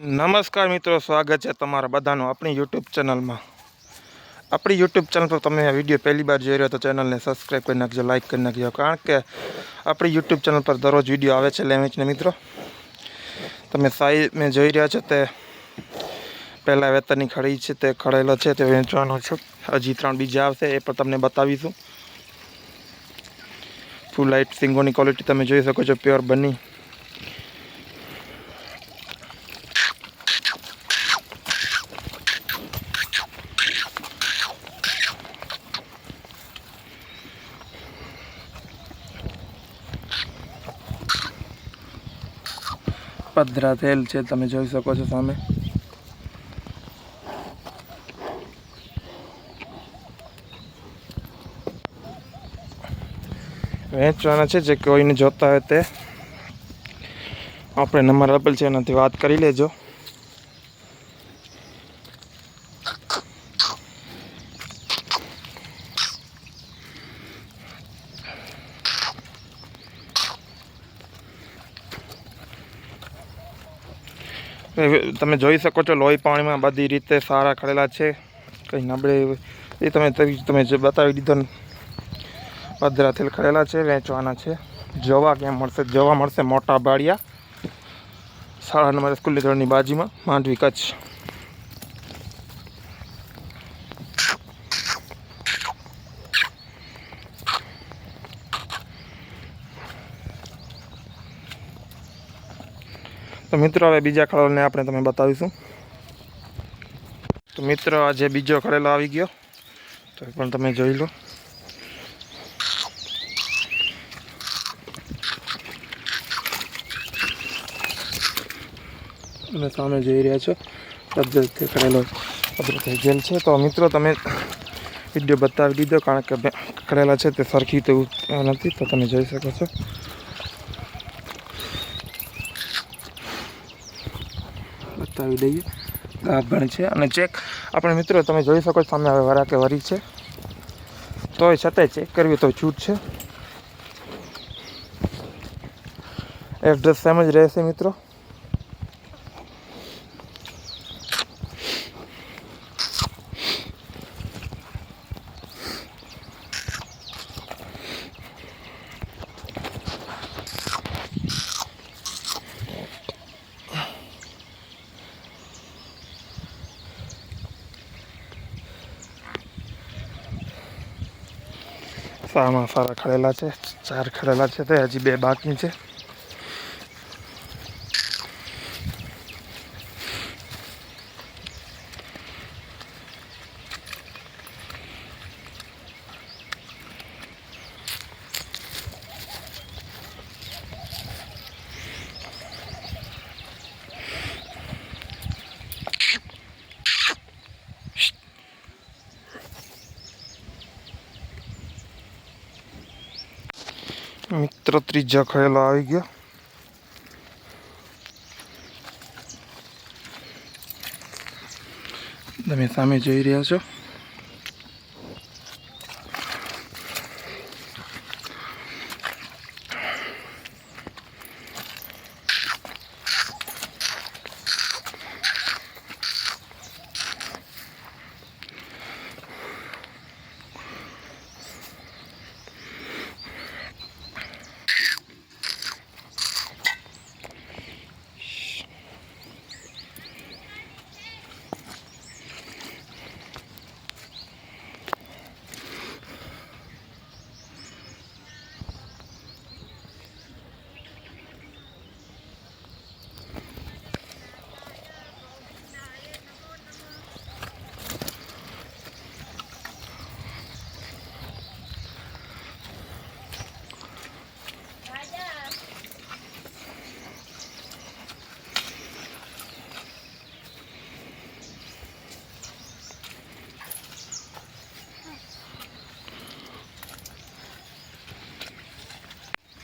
નમસ્કાર મિત્રો, સ્વાગત છે તમારા બધાનું આપણી યુટ્યુબ ચેનલમાં. આપણી યુટ્યુબ ચેનલ પર તમે આ વીડિયો પહેલી વાર જોઈ રહ્યો તો ચેનલને સબસ્ક્રાઈબ કરી નાખજો લાઇક કરી નાખજો, કારણ કે આપણી યુટ્યુબ ચેનલ પર દરરોજ વીડિયો આવે છે લેમેચને મિત્રો. તમે સાઈ મેં જોઈ રહ્યા છો તે પહેલાં વેતરની ખડી છે તે ખડેલો છે તે વેચવાનો છે. હજી ત્રણ બીજા આવશે, એ પણ તમને બતાવીશું. ફૂલ લાઇટ સિંગોની ક્વોલિટી તમે જોઈ શકો છો પ્યોર બની. પધરા થયેલ છે, તમે જોઈ શકો છો સામે. વેચવાના છે, જે કોઈને જોતા હોય તે. આપણે નંબર આપેલ છે, એનાથી વાત કરી લેજો. તમે જોઈ શકો છો, લોહી પાણીમાં બધી રીતે સારા ખડેલા છે. કંઈ નબળે એ તમે તમે જે બતાવી દીધો પધરા તેલ ખડેલા છે, વેચવાના છે. જોવા ક્યાં મળશે? જોવા મળશે મોટા બાળિયા. શાળા નંબર સ્કૂલની ધોરણની બાજુમાં, માંડવી કચ્છ. તો મિત્રો, હવે બીજા ખડેલને આપણે તમે બતાવીશું. તો મિત્રો આજે બીજો ખડેલો આવી ગયો, તો પણ તમે જોઈ લો. તમે સામે જોઈ રહ્યા છો પદ્ધતિ કરેલો પદ્ધતિ જેલ છે. તો મિત્રો, તમે વીડિયો બતાવી દીધો, કારણ કે કરેલા છે, તે સરખી રીતે નથી, તો તમે જોઈ શકો છો. બતાવી દઈએ. ગાભણ છે. અને ચેક આપણે મિત્રો, તમે જોઈ શકો છો, સામે હવે વરાકે વરી છે. તોય છતાંય ચેક કરવી તો છૂટ છે. એડ્રેસ સેમ જ રહેશે મિત્રો. સામાં સારા ખડેલા છે ચાર ખડેલા છે તે હજી બે બાકી છે. મિત્રો ત્રીજા ખડેલો આવી ગયા. તમે સામે જોઈ રહ્યા છો.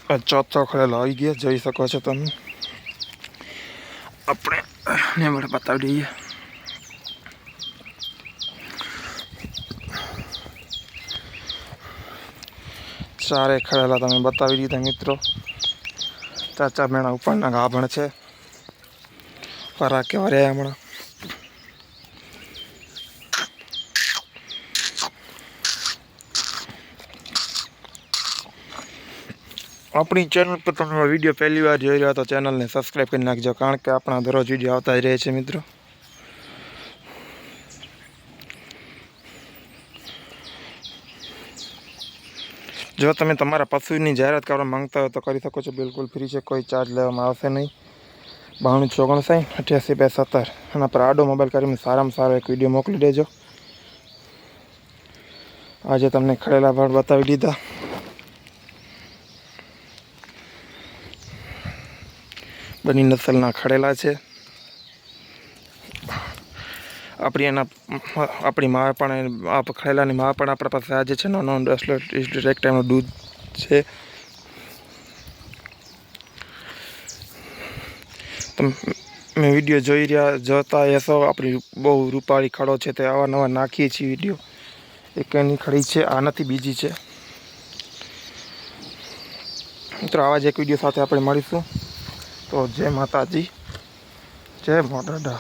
ચોથો ખડેલો આવી ગયા, જોઈ શકો છો તમે. આપણે ને વડે બતાવી દઈએ. ચારે ખડેલા તમે બતાવી દીધા મિત્રો. ચાચા મેણા ઉપરના ગાભણ છે. ફરા કેવા રહ્યા હમણાં. આપણી ચેનલ પર તમે વીડિયો પહેલી વાર જોઈ રહ્યા તો ચેનલને સબસ્ક્રાઈબ કરી નાખજો, કારણ કે આપણા દરરોજ વીડિયો આવતા જ રહે છે મિત્રો. જો તમે તમારા પશુની જાહેરાત કરવા માંગતા હો તો કરી શકો છો. બિલકુલ ફ્રી છે, કોઈ ચાર્જ લેવામાં આવશે નહીં. બાણું ચોગણ સાઠ અઠ્યાસી બે સત્તર. એના પર આડો મોબાઈલ કરીને સારામાં સારો એક વીડિયો મોકલી દેજો. આજે તમને ખડેલા ભાડ બતાવી દીધા. બની નસલના ખડેલા છે. આપણી એના, આપણી મા પણ આ ખડેલાની મા પણ આપણા પાસે આજે છે. નાનો દસ ટાઈમનું દૂધ છે. તમે વીડિયો જોઈ રહ્યા, જોતા હશો આપણી બહુ રૂપાળી ખડો છે તે અવારનવાર નાખીએ છીએ વીડિયો. એક એની ખડી છે, આ નથી, બીજી છે. મિત્રો, આવા જ એક વીડિયો સાથે આપણે મળીશું. તો જય માતાજી. જય મોટાડા